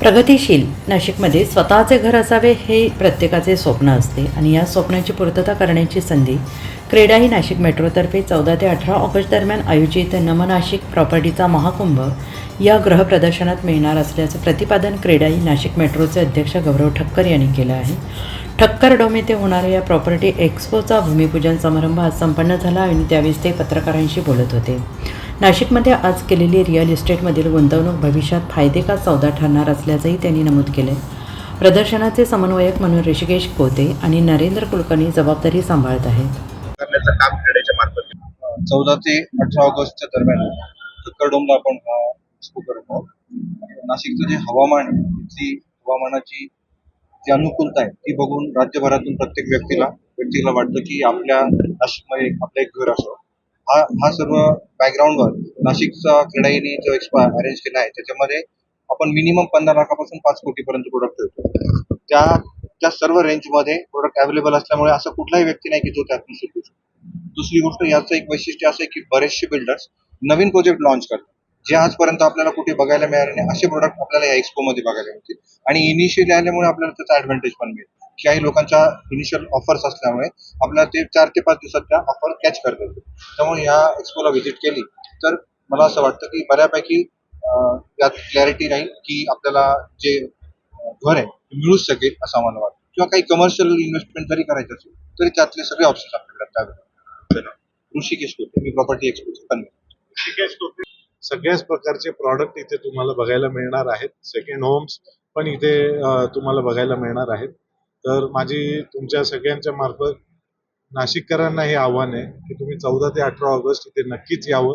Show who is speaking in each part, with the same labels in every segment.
Speaker 1: प्रगतिशील नाशिकमध्ये स्वतःचे घर असावे हे प्रत्येकाचे स्वप्न असते आणि या स्वप्नाची पूर्तता करण्याची संधी क्रेडाई नाशिक मेट्रोतर्फे चौदा ते अठरा ऑगस्ट दरम्यान आयोजित नमनाशिक प्रॉपर्टीचा महाकुंभ या ग्रहप्रदर्शनात मिळणार असल्याचं प्रतिपादन क्रेडाई नाशिक मेट्रोचे अध्यक्ष गौरव ठक्कर यांनी केलं आहे. ठक्कर डोम येथे होणाऱ्या या प्रॉपर्टी एक्स्पोचा भूमिपूजन समारंभ आज संपन्न झाला आणि त्यावेळेस ते पत्रकारांशी बोलत होते. नाशिकमध्ये आज केलेली रिअल इस्टेटमधील गुंतवणूक भविष्यात फायदे का सौदा ठरणार असल्याचंही त्यांनी नमूद केलं प्रदर्शनाचे समन्वयक म्हणून ऋषिकेश कोते आणि नरेंद्र कुलकर्णी जबाबदारी सांभाळत आहेत.
Speaker 2: चौदा ते अठरा ऑगस्टच्या दरम्यान ककडोमला आपण हा एक्सपो करत. आहोत नाशिकचं जे हवामान तिथली हवामानाची जी अनुकूलता आहे ती बघून राज्यभरातून प्रत्येक व्यक्तीला व्यक्तीला वाटतं की आपल्या नाशिकमध्ये आपलं एक घर असं हा हा सर्व बॅकग्राऊंडवर नाशिकचा क्रीडाईने जो एक्सपो अरेंज केला आहे त्याच्यामध्ये आपण मिनिमम पंधरा लाखापासून पाच कोटीपर्यंत प्रोडक्ट ठेवतो. त्या त्या सर्व रेंजमध्ये प्रोडक्ट अवेलेबल असल्यामुळे असं कुठलाही व्यक्ती नाही की जो त्यातून सुटू शकतो. दुसरी गोष्ट याचं एक वैशिष्ट्य असं आहे की बरेचसे बिल्डर्स नवीन प्रोजेक्ट लॉन्च करतात. जे आजपर्यंत आपल्याला कुठे बघायला मिळाले नाही असे प्रोडक्ट आपल्याला या एक्सपोमध्ये बघायला मिळतील. आणि इनिशियली आल्यामुळे आपल्याला त्याचा ऍडव्हान्टेज पण मिळेल. काही लोकांच्या इनिशियल ऑफर्स असल्यामुळे आपल्याला ते चार ते पाच दिवसात त्या ऑफर कॅच करता येतील. त्यामुळे या एक्सपोला व्हिजिट केली तर मला असं वाटतं की बऱ्यापैकी यात क्लॅरिटी राहील की आपल्याला जे घर आहे ते मिळूच शकेल असं मला वाटतं. किंवा काही कमर्शियल इन्व्हेस्टमेंट जरी करायचं असेल तरी त्यातले सगळे ऑप्शन्स आपल्याकडे त्यावेळेला ऋषिकेश कोटे मी प्रॉपर्टी एक्सपोचे कन्व्हेन्स
Speaker 3: सगळ्याच प्रकारचे प्रॉडक्ट इथे तुम्हाला बघायला मिळणार आहेत. सेकंड होम्स पण इथे तुम्हाला बघायला मिळणार आहेत. तर माझी तुमच्या सगळ्यांच्या मार्फत नाशिककरांना हे आव्हान आहे की तुम्ही चौदा ते अठरा ऑगस्ट इथे नक्कीच यावं.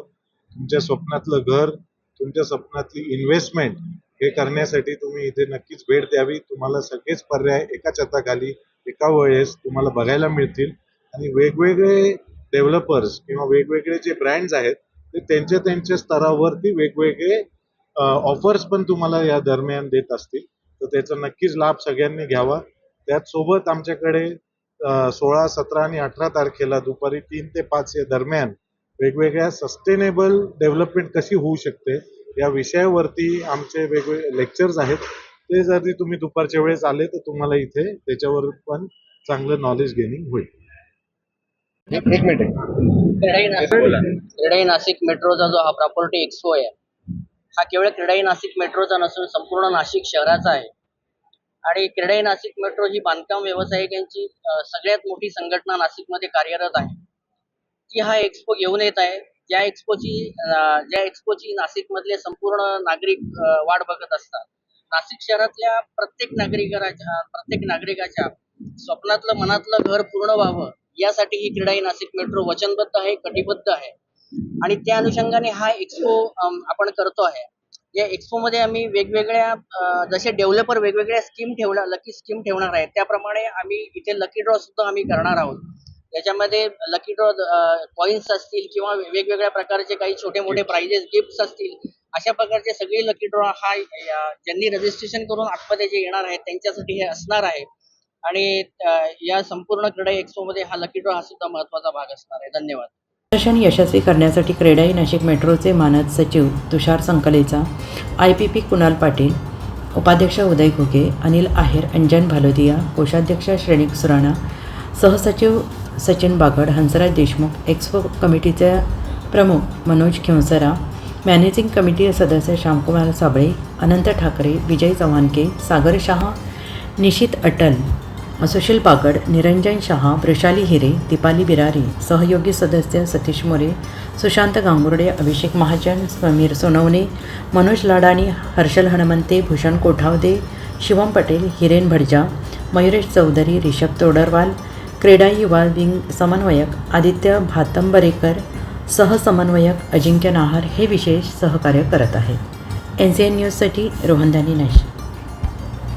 Speaker 3: तुमच्या स्वप्नातलं घर तुमच्या स्वप्नातली इन्व्हेस्टमेंट हे करण्यासाठी तुम्ही इथे नक्कीच भेट द्यावी. तुम्हाला सगळेच पर्याय एका छताखाली एका वेळेस तुम्हाला बघायला मिळतील. आणि वेगवेगळे डेव्हलपर्स किंवा वेगवेगळे जे ब्रँड्स आहेत ते त्यांच्या त्यांच्या स्तरावरती वेगवेगळे ऑफर्स पण तुम्हाला या दरम्यान देत असतील. तर त्याचा नक्कीच लाभ सगळ्यांनी घ्यावा. त्याचसोबत आमच्याकडे सोळा सतरा आणि अठरा तारखेला दुपारी तीन ते पाच या दरम्यान वेगवेगळ्या सस्टेनेबल डेव्हलपमेंट कशी होऊ शकते या विषयावरती आमचे वेगवेगळे लेक्चर्स आहेत. ते जर तुम्ही दुपारच्या वेळेस आले तर तुम्हाला इथे त्याच्यावर पण चांगलं नॉलेज गेनिंग होईल.
Speaker 2: एक मिनिट
Speaker 4: क्रेडाई नाशिक. मेट्रोचा जो हा प्रॉपर्टी एक्सपो आहे हा केवळ क्रेडाई नाशिक मेट्रोचा नसून संपूर्ण नाशिक शहराचा आहे. आणि क्रेडाई नाशिक मेट्रो ही बांधकाम व्यावसायिकांची सगळ्यात मोठी संघटना नाशिकमध्ये कार्यरत आहे. ती हा एक्सपो घेऊन येत आहे. ज्या एक्सपोची ज्या एक्सपोची नाशिकमधले संपूर्ण नागरिक वाट बघत असतात. नाशिक शहरातल्या प्रत्येक नागरिकाच्या प्रत्येक नागरिकाच्या स्वप्नातलं मनातलं घर पूर्ण व्हावं यासाठी ही क्रीडाई नाशिक मेट्रो वचनबद्ध आहे कटिबद्ध आहे. आणि त्या अनुषंगाने हा एक्सपो आपण करतो आहे. या एक्सपो मध्ये आम्ही वेगवेगळ्या जसे डेव्हलपर वेगवेगळ्या स्कीम ठेवणार लकी स्कीम ठेवणार आहेत. त्याप्रमाणे आम्ही इथे लकी ड्रॉ सुद्धा आम्ही करणार आहोत. त्याच्यामध्ये लकी ड्रॉ कॉइन्स असतील किंवा वेगवेगळ्या प्रकारचे काही छोटे मोठे प्राइजेस गिफ्ट्स असतील अशा प्रकारचे सगळे लकी ड्रॉ हा ज्यांनी रजिस्ट्रेशन करून आतमध्ये जे येणार आहेत त्यांच्यासाठी हे असणार आहे. आणि या संपूर्ण क्रीडा एक्सपोमध्ये हा लकी ड्रॉ हा सुद्धा महत्त्वाचा भाग असणार आहे. धन्यवाद.
Speaker 1: प्रदर्शन यशस्वी करण्यासाठी क्रेडाई नाशिक मेट्रोचे मानद सचिव Tushar Sankalecha I P P Kunal Patil उपाध्यक्ष उदय घुगे अनिल आहेर अंजन भालोदिया कोषाध्यक्ष श्रेणिक सुराणा सहसचिव सचिन बागड हंसराज देशमुख एक्सपो कमिटीचे प्रमुख मनोज खेवसरा मॅनेजिंग कमिटी सदस्य श्यामकुमार साबळे अनंत ठाकरे विजय चव्हाणके सागर शहा निशित अटल सुशील पाकड निरंजन शहा वृषाली हिरे दीपाली बिरारी सहयोगी सदस्य सतीश मोरे सुशांत गांगुर्डे अभिषेक महाजन समीर सोनवणे मनोज लाडाणी हर्षल हनुमंते भूषण कोठावदे शिवम पटेल हिरेन भडजा मयुरेश चौधरी रिषभ तोडरवाल क्रीडा युवा विंग समन्वयक आदित्य भातंबरेकर सहसमन्वयक अजिंक्य नाहर हे विशेष सहकार्य करत आहेत. एन सी एन न्यूजसाठी रोहनदानी नाशिक